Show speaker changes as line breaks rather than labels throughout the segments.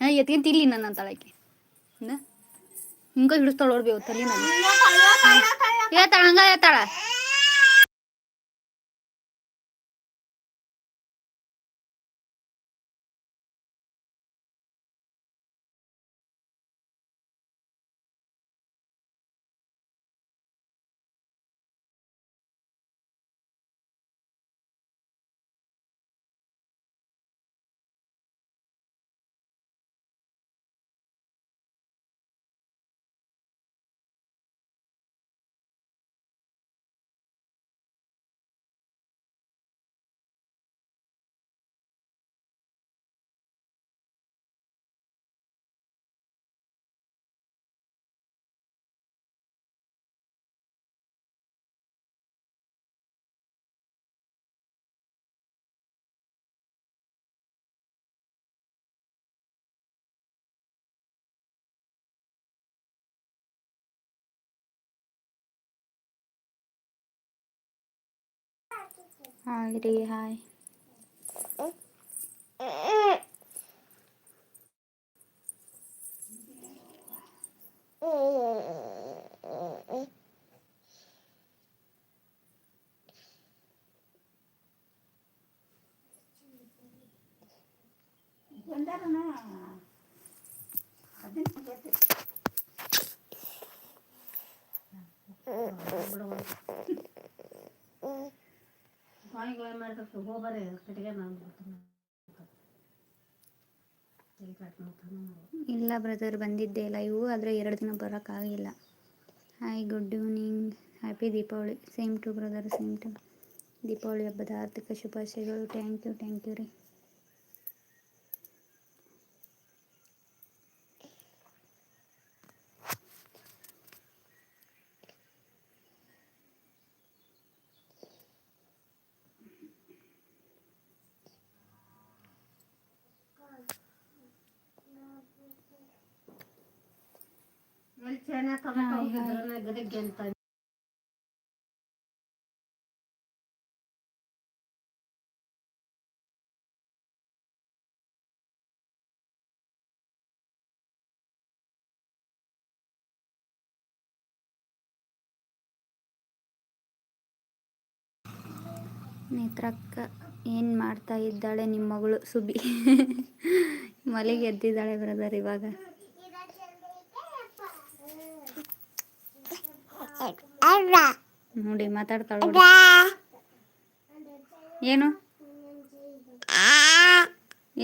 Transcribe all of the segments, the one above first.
ಹಾಂ ಎತ್ಕೊಂತ ಇಲ್ಲಿ ನನ್ನ ತಳಕ್ಕೆ ಹಿಂಗ ಹಿಡಿಸ್ತಾಳ ನೋಡ್ಬೇವು ತಲೆ ನಾನು ಹೇಳ್ತಾಳ ಹಂಗ ഹായ് ഡി ഹായ് എന്താക്കണ അതിന് ഇവിടെ ಹೇಳ್ತಾಳ ಹಾಯ್ ಕಟ್ಟಿಗೆ ಹಾಯ್ ಇಲ್ಲ ಬ್ರದರ್ ಬಂದಿದ್ದೆ ಇವು ಆದರೆ ಎರಡು ದಿನ ಬರೋಕ್ಕಾಗಿಲ್ಲ hi good evening happy Deepavali same to brother same to Deepavali ಹಬ್ಬದ ಆರ್ಥಿಕ ಶುಭಾಶಯಗಳು. ಥ್ಯಾಂಕ್ ಯು ಥ್ಯಾಂಕ್ ಯು ರೀ. ನೇತ್ರಕ್ಕ ಏನ್ ಮಾಡ್ತಾ ಇದ್ದಾಳೆ ನಿಮ್ಮ ಮಗಳು ಸುಬಿ? ಮಲೆಗೆ ಎದ್ದಿದ್ದಾಳೆ ಬ್ರದರ್ ಇವಾಗ. ನೋಡಿ ಮಾತಾಡ್ತಾಳ. ಏನು?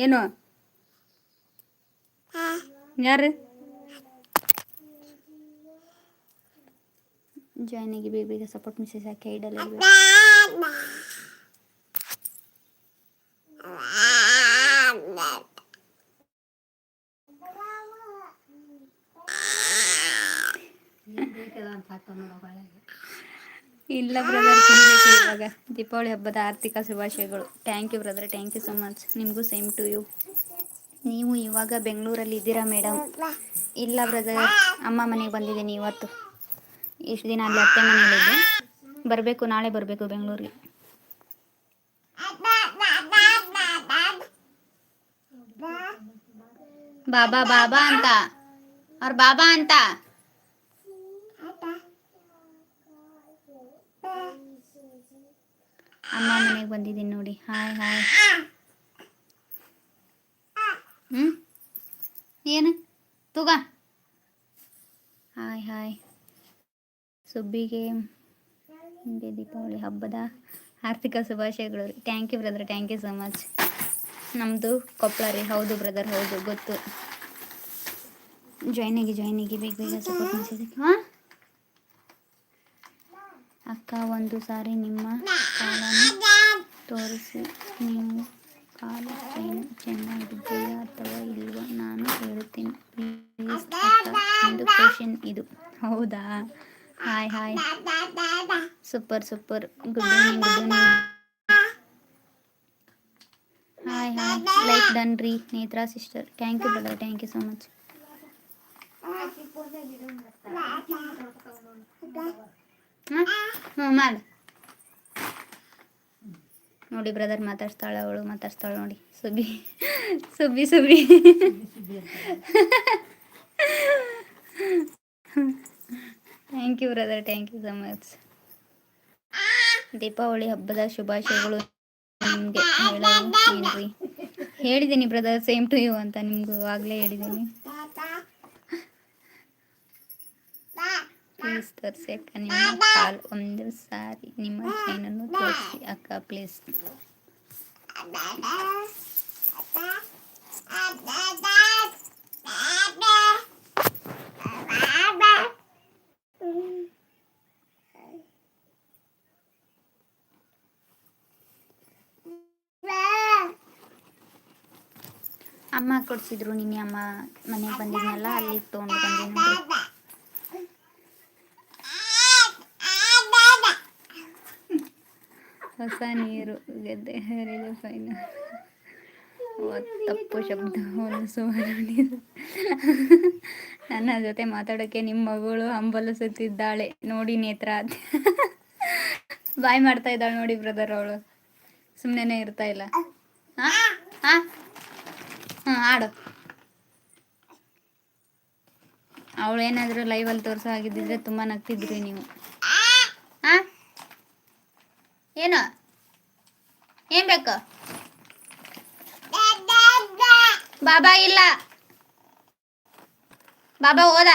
ಏನು? ಯಾರು? ಜಾಯ್ನಿಗೆ ಬೇಗ ಬೇಗ ಸಪೋರ್ಟ್ ಮೆಸೇಜ್ ಹಾಕಿ ಐಡಲ್ಲ ಇಲ್ಲ ಬ್ರದರ್ ಇವಾಗ. ದೀಪಾವಳಿ ಹಬ್ಬದ ಆರ್ಥಿಕ ಶುಭಾಶಯಗಳು. Thank you brother thank you so much ನಿಮಗೂ ಸೇಮ್ ಟು ಯು ನೀವು ಇವಾಗ ಬೆಂಗಳೂರಲ್ಲಿ ಇದ್ದೀರಾ ಮೇಡಮ್ ಇಲ್ಲ ಬ್ರದರ್ ಅಮ್ಮ ಮನೆಗೆ ಬಂದಿದ್ದೀನಿ ಇವತ್ತು. ಇಷ್ಟು ದಿನ ಅಲ್ಲಿ ಅತ್ತೆ ಮನೆಯಲ್ಲಿದ್ದೆ ಬರಬೇಕು, ನಾಳೆ ಬರಬೇಕು ಬೆಂಗಳೂರಿಗೆ. ಬಾಬಾ ಬಾಬಾ ಅಂತ. ಅವ್ರ ಬಾಬಾ ಅಂತ ಅಮ್ಮ ಮನೆಗೆ ಬಂದಿದ್ದೀನಿ ನೋಡಿ. ಹಾಯ್ ಹಾಯ್ ಹ್ಞೂ ಏನು? ತೂಗ. ಹಾಯ್ ಹಾಯ್ ಸುಬ್ಬಿಗೆ ಹಿಂದೆ ದೀಪಾವಳಿ ಹಬ್ಬದ ಆರ್ಥಿಕ ಶುಭಾಶಯಗಳು. ರೀ thank you brother thank you so much ನಮ್ಮದು ಕೊಪ್ಪಳ ರೀ. ಹೌದು ಬ್ರದರ್ ಹೌದು, ಗೊತ್ತು. ಜಾಯಿನ್ ಆಗಿ ಬೇಗ ಬೇಗ ಸಪೋರ್ಟ್ ಮಾಡಿಸಿದ್ದಕ್ಕೆ ಹಾಂ? ಅಕ್ಕ, ಒಂದು ಸಾರಿ ನಿಮ್ಮ ಕಾಲನ್ನು ತೋರಿಸಿ. ನೀವು ಕಾಲು ಏನು ಚೆನ್ನಾಗಿದೆಯಾ ಅಥವಾ ಇಲ್ವಾ? ನಾನು ಹೇಳುತ್ತೀನಿ ಪ್ಲೀಸ್ ಒಂದು ಕ್ವೆಶನ್ ಇದು. ಹೌದಾ? Hi hi super super good evening good evening hi hi like done ರೀ Netra sister thank you brother thank you so much ಹ್ಞೂ ಮಾಡು ನೋಡಿ ಬ್ರದರ್ ಮಾತಾಡ್ತಾಳೆ ಅವಳು ಮಾತಾಡ್ತಾಳೆ ನೋಡಿ. Subi Subi Subi thank you brother thank you so much Deepavali ಹಬ್ಬದ ಶುಭಾಶಯಗಳು ನಿಮಗೆ. ಹೇಳಿದ್ದೀನಿ ಬ್ರದರ್ ಸೇಮ್ ಟು ಯು ಅಂತ ನಿಮಗೂ ಆಗಲೇ ಹೇಳಿದ್ದೀನಿ ಪ್ಲೀಸ್ ತೋರಿಸಿ ಅಕ್ಕ ನಿಮ್ಮ ಕಾಲ್ ಒಂದು ಸಾರಿ ನಿಮ್ಮ ಚೈನನ್ನು ತೋರಿಸಿ ಅಕ್ಕ ಪ್ಲೀಸ್ ಅಮ್ಮ ಕೊಡ್ಸಿದ್ರು, ನಿನ್ನೆ ಅಮ್ಮ ಮನೆಗೆ ಬಂದಿದ್ನಲ್ಲ ಅಲ್ಲಿಗೆ ತೊಗೊಂಡು ಬಂದಿನಿ ನೋಡಿ ನೀರು, ಗೆದ್ದೆ ಹರಿದ ಫೈನ ತಪ್ಪು ಶಬ್ದ ಸುಮಾರು ನೀರು. ನನ್ನ ಜೊತೆ ಮಾತಾಡೋಕ್ಕೆ ನಿಮ್ಮ ಮಗಳು ಹಂಬಲಿಸುತ್ತಿದ್ದಾಳೆ. ನೋಡಿ ನೇತ್ರ. ಬಾಯ್ ಮಾಡ್ತಾ ಇದ್ದಾಳೆ ನೋಡಿ ಬ್ರದರ್ ಅವಳು. ಸುಮ್ಮನೆ ಇರ್ತಾ ಇಲ್ಲ. ಹಾಂ ಆಡು ಅವಳು ಏನಾದರೂ ಲೈವಲ್ಲಿ ತೋರಿಸೋ ಆಗಿದ್ದಿದ್ರೆ ತುಂಬಾ ನಗ್ತಿದ್ರಿ ನೀವು. ಹಾಂ ಏನು? ಏನ್ ಬೇಕು? ಬಾಬಾ ಇಲ್ಲ. ಬಾಬಾ ಹೋದ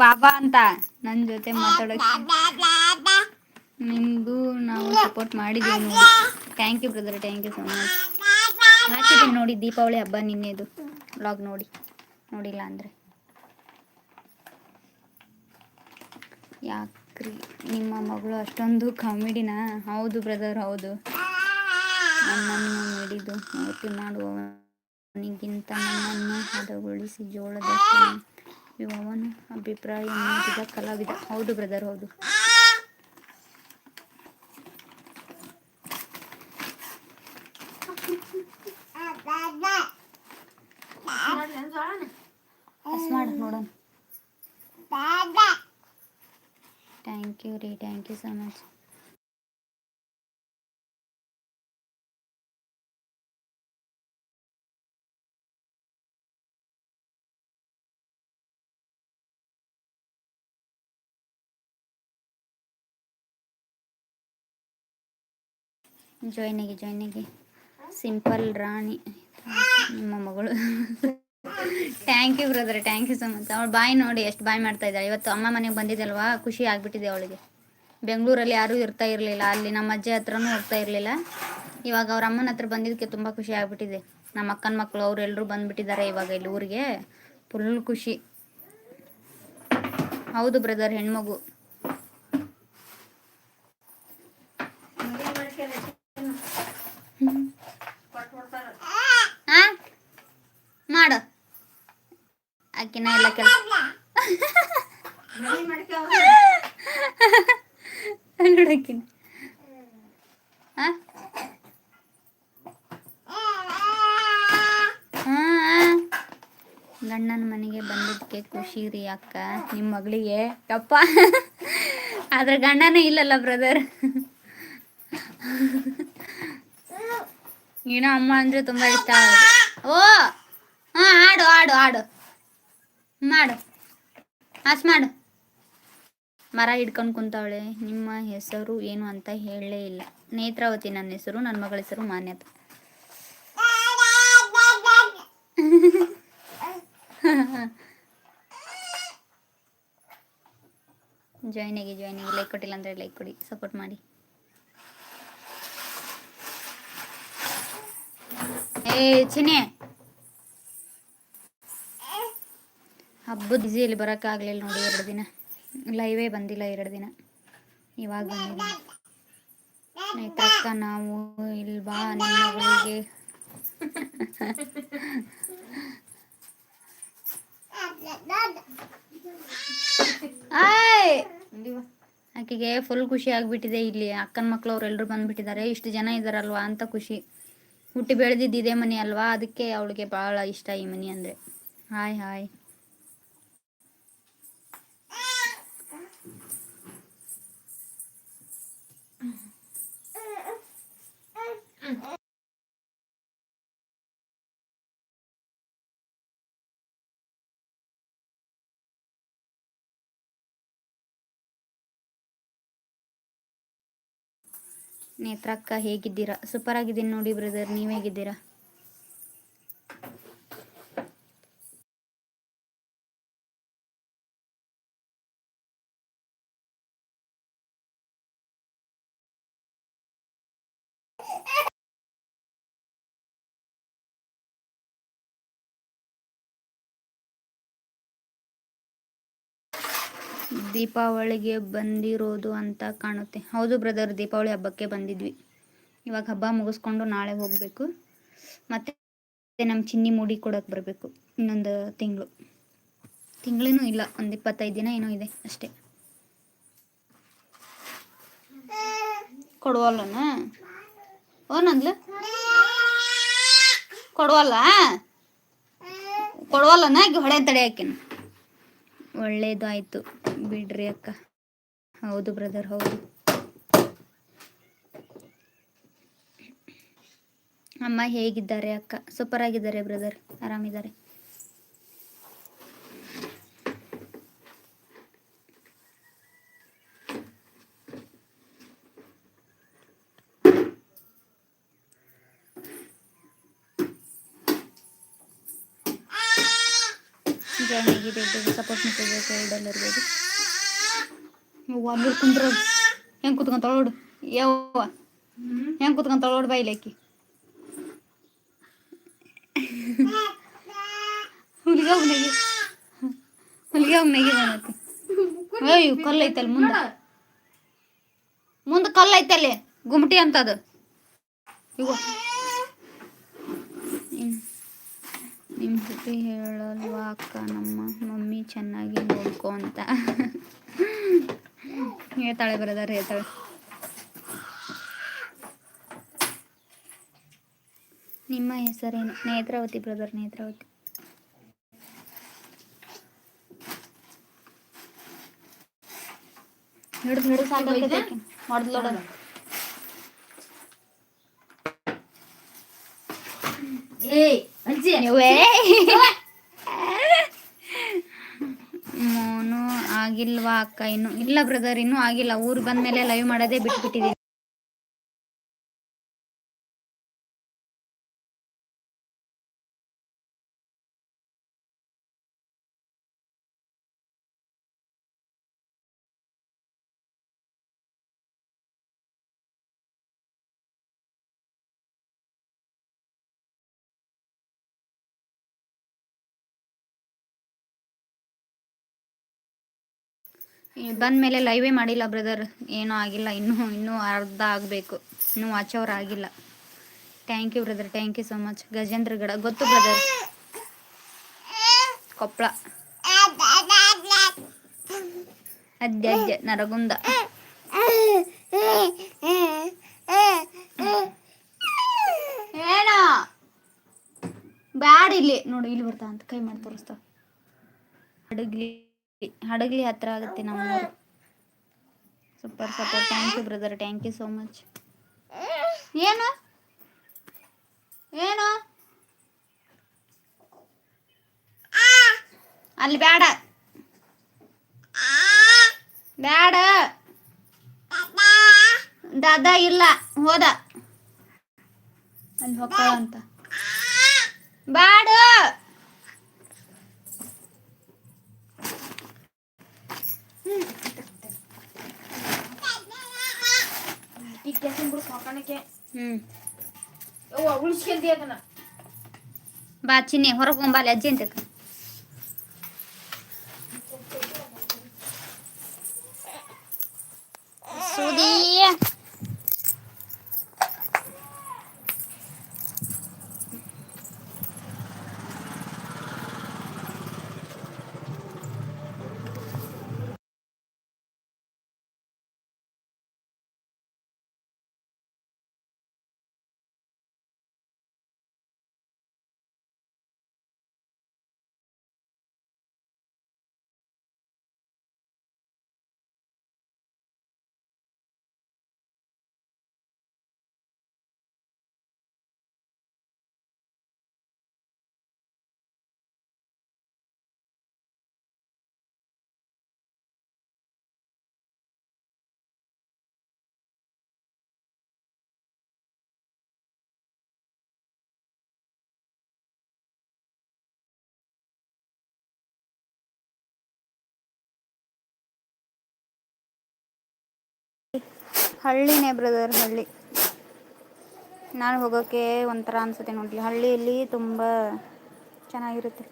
ಬಾಬಾ ಅಂತ ನನ್ನ ಜೊತೆ ಮಾತಾಡೋಕೆ. ನಿಮ್ದು ನಾವು ಸಪೋರ್ಟ್ ಮಾಡಿದೀವಿ thank you brother thank you so much ಹಾಕಿದ್ದೀನಿ ನೋಡಿ ದೀಪಾವಳಿ ಹಬ್ಬ ನಿನ್ನೆದು. ಬ್ಲಾಗ್ ನೋಡಿ. ನೋಡಿಲ್ಲ ಅಂದರೆ. ಯಾಕ್ರಿ ನಿಮ್ಮ ಮಗಳು ಅಷ್ಟೊಂದು ಕಾಮಿಡಿನ? ಹೌದು ಬ್ರದರ್ ಹೌದು. ನನ್ನನ್ನು ಹಿಡಿದು ಮೂರ್ತಿ ಮಾಡುವವನಿಗಿಂತ ನಮ್ಮನ್ನು ಹದಗೊಳಿಸಿ ಜೋಳದ ಇವನು ಅಭಿಪ್ರಾಯ ಕಲಾವಿದ. ಹೌದು ಬ್ರದರ್ ಹೌದು. ಥ್ಯಾಂಕ್ ಯು ರೀ thank you so much join ಆಗಿ ಜಾಯ್ನ್ ಆಗಿ ಸಿಂಪಲ್ ರಾಣಿ ನಿಮ್ಮ ಮಗಳು. Thank you brother thank you so much ಅವಳು ಬಾಯ್ ನೋಡಿ ಎಷ್ಟು ಬಾಯ್ ಮಾಡ್ತಾ ಇದ್ದಾಳೆ. ಇವತ್ತು ಅಮ್ಮ ಮನೆಗೆ ಬಂದಿದ್ದಲ್ವಾ? ಖುಷಿ ಆಗ್ಬಿಟ್ಟಿದೆ ಅವಳಿಗೆ. ಬೆಂಗಳೂರಲ್ಲಿ ಯಾರೂ ಇರ್ತಾ ಇರಲಿಲ್ಲ. ಅಲ್ಲಿ ನಮ್ಮ ಅಜ್ಜಿ ಹತ್ರನೂ ಇರ್ತಾ ಇರಲಿಲ್ಲ. ಇವಾಗ ಅವ್ರ ಅಮ್ಮನ ಹತ್ರ ಬಂದಿದ್ದಕ್ಕೆ ತುಂಬ ಖುಷಿ ಆಗ್ಬಿಟ್ಟಿದೆ. ನಮ್ಮ ಅಕ್ಕನ ಮಕ್ಕಳು ಅವರೆಲ್ಲರೂ ಬಂದುಬಿಟ್ಟಿದ್ದಾರೆ ಇವಾಗ ಇಲ್ಲಿ ಊರಿಗೆ. ಫುಲ್ ಖುಷಿ. ಹೌದು ಬ್ರದರ್ ಹೆಣ್ಮಗು ಆ? ಮಾಡು ಆಕಿನ ಎಲ್ಲ ಕೆಲಸ ನೋಡಕ್ಕಿನ ಗಂಡನ ಮನೆಗೆ ಬಂದಿದ್ದಕ್ಕೆ ಖುಷಿ ರೀ ಅಕ್ಕ ನಿಮ್ಮ ಮಗಳಿಗೆ. ಯಪ್ಪ. ಆದ್ರೆ ಗಂಡನೇ ಇಲ್ಲಲ್ಲ ಬ್ರದರ್ ಏನೋ ಅಮ್ಮ ಅಂದ್ರೆ ತುಂಬಾ ಇಷ್ಟ ಓ, ಹಾ, ಆಡು ಆಡು ಆಡು. ಮಾಡು. ಆಸ್ ಮಾಡು. ಮರ ಹಿಡ್ಕೊಂಡು ಕುಂತವಳೆ. ನಿಮ್ಮ ಹೆಸರು ಏನು ಅಂತ ಹೇಳಲೇ ಇಲ್ಲ. ನೇತ್ರಾವತಿ ನನ್ನ ಹೆಸರು, ನನ್ನ ಮಗಳ ಹೆಸರು ಮಾನ್ಯತ. ಜಾಯ್ನ್ ಆಗಿ ಜಾಯ್ನ್ ಆಗಿ. ಲೈಕ್ ಕೊಟ್ಟಿಲ್ಲ ಅಂದ್ರೆ ಲೈಕ್ ಕೊಡಿ. ಸಪೋರ್ಟ್ ಮಾಡಿ. ಏ ಚಿನಿ ಹಬ್ಬದ ಬ್ಯುಸಿಯಲ್ಲಿ ಬರೋಕ್ಕಾಗಲಿಲ್ಲ ನೋಡಿ ಎರಡು ದಿನ. ಲೈವೇ ಬಂದಿಲ್ಲ ಎರಡು ದಿನ. ಇವಾಗ ಬಂದಿದ್ದೀನಿ ನೇತ್ರಕ್ಕ ನಾವು ಇಲ್ವಾ ನಿಮ್ಮ ಮಗಳಿಗೆ. ಆಕೆಗೆ ಫುಲ್ ಖುಷಿ ಆಗಿಬಿಟ್ಟಿದೆ ಇಲ್ಲಿ. ಅಕ್ಕನ ಮಕ್ಳು ಎಲ್ಲರೂ ಬಂದ್ಬಿಟ್ಟಿದ್ದಾರೆ. ಇಷ್ಟು ಜನ ಇದ್ದಾರಲ್ವಾ ಅಂತ ಖುಷಿ. ಹುಟ್ಟಿ ಬೆಳೆದಿದ್ದು ಇದೇ ಮನೆ ಅಲ್ವಾ? ಅದಕ್ಕೆ ಅವಳಿಗೆ ಭಾಳ ಇಷ್ಟ ಈ ಮನೆ ಅಂದರೆ. Hi hi. ನೇತ್ರಕ್ಕ ಹೇಗಿದ್ದೀರಾ? ಸೂಪರ್ ಆಗಿದ್ದೀನಿ ನೋಡಿ ಬ್ರದರ್ ನೀವು ಹೇಗಿದ್ದೀರಾ? ದೀಪಾವಳಿಗೆ ಬಂದಿರೋದು ಅಂತ ಕಾಣುತ್ತೆ. ಹೌದು ಬ್ರದರ್ ದೀಪಾವಳಿ ಹಬ್ಬಕ್ಕೆ ಬಂದಿದ್ವಿ. ಇವಾಗ ಹಬ್ಬ ಮುಗಿಸ್ಕೊಂಡು ನಾಳೆ ಹೋಗಬೇಕು. ಮತ್ತೆ ನಮ್ಮ ಚಿನ್ನಿ ಮೂಡಿ ಕೊಡೋಕೆ ಬರಬೇಕು, ಇನ್ನೊಂದು ತಿಂಗಳು. ತಿಂಗಳೇನೂ ಇಲ್ಲ, ಒಂದು ಇಪ್ಪತ್ತೈದು ದಿನ ಏನೋ ಇದೆ ಅಷ್ಟೇ. ಕೊಡುವಲ್ಲನ? ಓ ನಂದ್ಲು ಕೊಡುವಲ್ಲ? ಕೊಡುವಲ್ಲನ? ಈಗ ತಡೆ ಹಾಕಿನ? ಒಳ್ಳೇದಾಯ್ತು ಬಿಡ್ರಿ ಅಕ್ಕ. ಹೌದು ಬ್ರದರ್ ಹೌದು. ಅಮ್ಮ ಹೇಗಿದ್ದಾರೆ ಅಕ್ಕ? ಸೂಪರ್ ಆಗಿದ್ದಾರೆ ಬ್ರದರ್ ಆರಾಮಿದ್ದಾರೆ ಜಾಯ್ನ್ ಆಗಿದೆ ಸಪೋರ್ಟ್ ಎರಡೆಲ್ಲ ಇರ್ಬೋದು ಅವ್ವ ಕುಂದ್ರ ಹೆಂಗೆ ಕುತ್ಕೊಂತ ನೋಡು ಯವ್ವ, ಹೆಂಗೆ ಕುತ್ಕೊಂತ ನೋಡು ಬಾಯಿಲಿ ಆಕಿ ಹುಲಿಗೆ ಹೋಗಿ ನೆಗಿ. ಹುಲಿಗೆ ಹೋಗಿ ನೆಗಿ ಬಂದತಿ ಅಯ್ಯೋ, ಕಲ್ಲು ಐತಲ್ ಮುಂದೆ. ಮುಂದೆ ಕಲ್ಲು ಐತಲ್ಲಿ ಗುಮ್ಟಿ ಅಂತದು ಇವ ಇನ್ನು ನಿಮ್ಮ ಜೊತೆ ಹೇಳಲ್ವಾ ಅಕ್ಕ? ನಮ್ಮ ಮಮ್ಮಿ ಚೆನ್ನಾಗಿ ನೋಡ್ಕೊ ಅಂತ. ಹೇಳ್ತಾಳೆ ಬರೋದಾರೆ ಹೇಳ್ತಾಳೆ. ನಿಮ್ಮ ಹೆಸರೇನು? ನೇತ್ರಾವತಿ ಬ್ರದರ್ ನೇತ್ರಾವತಿ. ಹಿಡಿದು ಹಿಡಿದು ಸಾಕಾಗೈತೆ ಹೊಡೆದು ನೋಡೋದು
ಏಯ್ ಅಜ್ಜಿ
ನೀವೇ ಮೋನು ಆಗಿಲ್ವಾ ಅಕ್ಕ ಇನ್ನು ಇಲ್ಲ ಬ್ರದರ್ ಇನ್ನೂ ಆಗಿಲ್ಲ. ಊರು ಬಂದ್ಮೇಲೆ ಲೈವ್ ಮಾಡೋದೇ ಬಿಟ್ಬಿಟ್ಟಿದ್ದೀನಿ ಬಂದ್ಮೇಲೆ ಲೈವೇ ಮಾಡಿಲ್ಲ ಬ್ರದರ್ ಏನೂ ಆಗಿಲ್ಲ. ಇನ್ನೂ ಇನ್ನೂ ಅರ್ಧ ಆಗಬೇಕು. ಇನ್ನೂ ವಾಚ್ ಅವರ್ ಆಗಿಲ್ಲ. Thank you brother thank you so much Gajendragad ಗೊತ್ತು ಬ್ರದರ್ ಕೊಪ್ಪಳ ಅಜ್ಜ ಅಜ್ಜ ನರಗುಂದ. ಏನ? ಬ್ಯಾಡ ಇಲ್ಲಿ. ನೋಡಿ ಇಲ್ಲಿ ಬರ್ತಾ ಅಂತ ಕೈ ಮಾಡಿ ತೋರಿಸ್ತಾವ ಹಡಗ್ಲಿ ಹಡಗ್ಲಿ ಹತ್ರ ಆಗುತ್ತೆ ನಮ್ಮ super super thank you brother thank you so much ಏನು? ಏನು? ಅಲ್ಲಿ ಬೇಡ ಬೇಡ ದಾದಾ ಇಲ್ಲ. ಹೋದ. ಅಲ್ಲಿ
ಹೋಗ್ತಾವಂತ
ಹ್ಮ್
ಯವ್ವ ಉಳಿಸ್ಕೊಂಡಿ ಅದನ್ನ
ಬಾ ಚಿನ್ನಿ ಹೊರಗೆ ಹೋಗ್ಬಾಲಿ ಅಜ್ಜಿ ಅಂತ ಹಳ್ಳಿನೇ ಬ್ರದರ್ ಹಳ್ಳಿ. ನಾನು ಹೋಗೋಕ್ಕೆ ಒಂಥರ ಅನ್ಸುತ್ತೆ ನೋಡಲಿ. ಹಳ್ಳಿಯಲ್ಲಿ ತುಂಬ ಚೆನ್ನಾಗಿರುತ್ತೆ.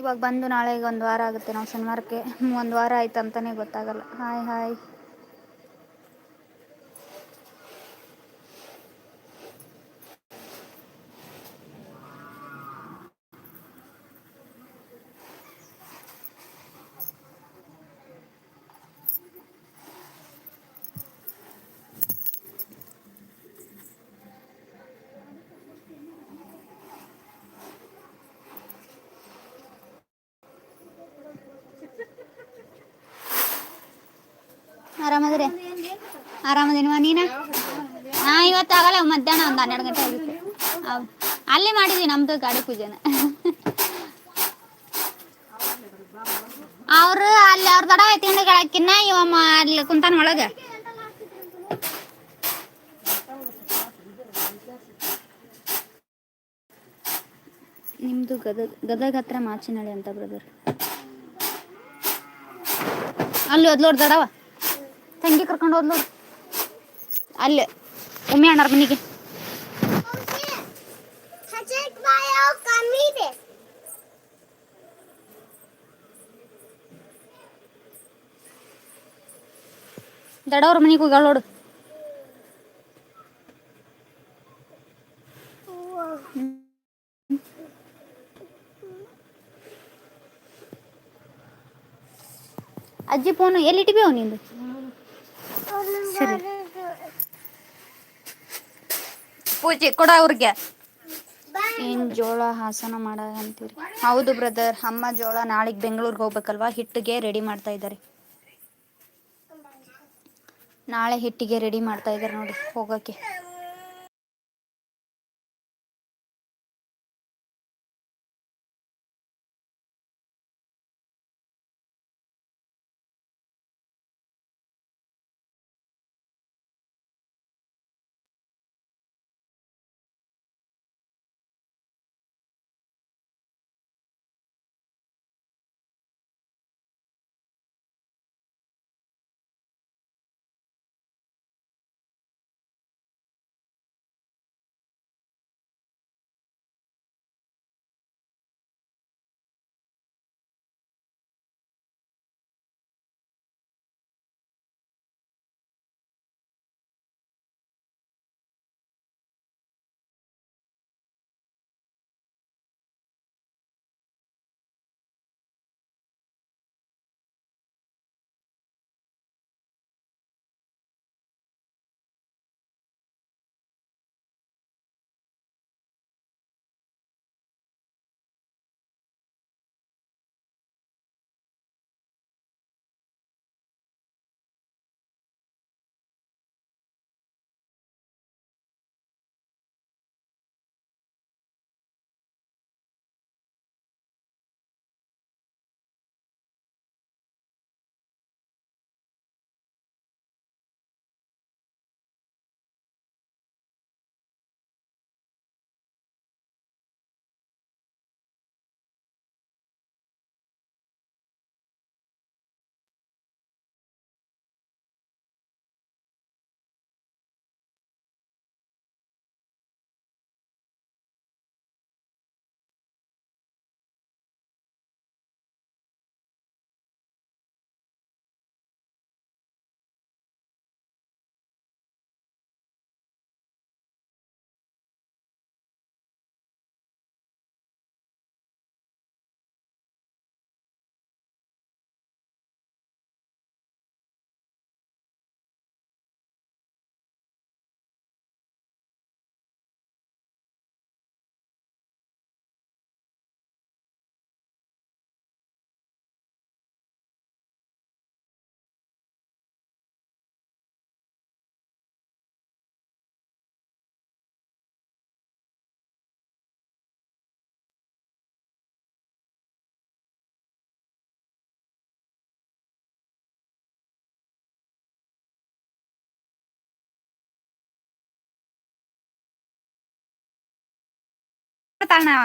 ಇವಾಗ ಬಂದು ನಾಳೆಗೆ ಒಂದು ವಾರ ಆಗುತ್ತೆ, ನಾವು ಶನಿವಾರಕ್ಕೆ. ಒಂದು ವಾರ ಆಯ್ತು ಅಂತಲೇ ಗೊತ್ತಾಗಲ್ಲ. ಹಾಯ್ ಹಾಯ್ ಆರಾಮದ್ರಿ ಆರಾಮದೇನವ ನೀನ ಹಾ ಇವತ್ತು ಆಗಲ್ಲ ಮಧ್ಯಾಹ್ನ ಒಂದು ಹನ್ನೆರಡು ಗಂಟೆ ಆಗಿತ್ತು. ಅಲ್ಲೇ ಮಾಡಿದ್ವಿ ನಮ್ದು ಗಾಡಿ ಪೂಜೆನ. ಅವ್ರು ಅಲ್ಲಿ ಅವ್ರ ದಡ ತಿಂಡಿಗಳಕ್ಕಿನ್ನ ಇವ ಅಲ್ಲಿ ಕುಂತಾನ ಒಳಗೆ. ನಿಮ್ದು ಗದಗ ಗದಗ ಹತ್ರ ಮಾಚಿನಳಿ ಅಂತ ಬ್ರದರ್ ಅಲ್ಲಿ ಓದ್ಲೋಡ್ ದಡವ. ತಂಗಿ ಕರ್ಕೊಂಡು ಹೋದ್ಲೋಡು ಅಲ್ಲಿ ಉಮ್ಮೆ ಅಣ್ಣಾರ ಮನೆಗೆ. ದಡವ್ರ ಮನೆಗೆ ಹೋಗಿ ನೋಡು. ಅಜ್ಜಿ ಫೋನು ಎಲ್ಲಿ ಇಟ್ಟಿವಿ ನಿಂದು? ಸರಿ. ಪೂಜೆ ಕೊಡ ಅವ್ರಿಗೆ. ಏನ್ ಜೋಳ ಹಾಸನ ಮಾಡ ಅಂತೀರಿ? ಹೌದು ಬ್ರದರ್ ಅಮ್ಮ ಜೋಳ ನಾಳೆಗ್ ಬೆಂಗಳೂರಿಗೆ ಹೋಗ್ಬೇಕಲ್ವಾ? ಹಿಟ್ಟಿಗೆ ರೆಡಿ ಮಾಡ್ತಾ ಇದ್ದಾರೆ. ನಾಳೆ ಹಿಟ್ಟಿಗೆ ರೆಡಿ ಮಾಡ್ತಾ ಇದ್ದಾರೆ ನೋಡಿ ಹೋಗೋಕ್ಕೆ ತಾಣವ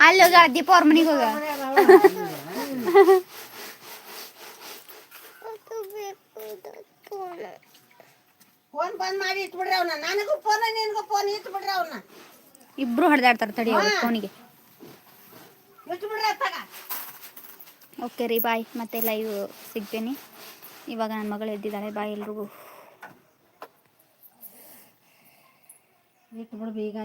ಅಲ್ಲಿ ಹೋಗ ದೀಪ ಅವ್ರ ಮನೆಗೆ ಹೋಗ
ಫೋನ್ ಬಂದ್ ಮಾಡಿ ಇಟ್ಬಿಡ್ರಿ ಅವನ್ನ ನನಗೂ ಫೋನ್ ನಿನಗೂ ಫೋನ್ ಇಟ್ಬಿಡ್ರಿ ಅವನ್ನ
ಇಬ್ರು ಹೊಡೆದಾಡ್ತಾರೆ ತಡಿ ಅವ್ರ ಫೋನಿಗೆ
ಇಟ್ಬಿಡ್ರಿ ಅತ್ತಾಗ
ಓಕೆ ರೀ ಬಾಯ್ ಮತ್ತೆ ಲೈವ್ ಸಿಗ್ತೀನಿ ಇವಾಗ ನನ್ನ ಮಗಳು ಎದ್ದಿದ್ದಾಳೆ ಬಾಯ್ ಎಲ್ರಿಗೂ
ಇಟ್ಬಿಡ್ಬಿ ಈಗ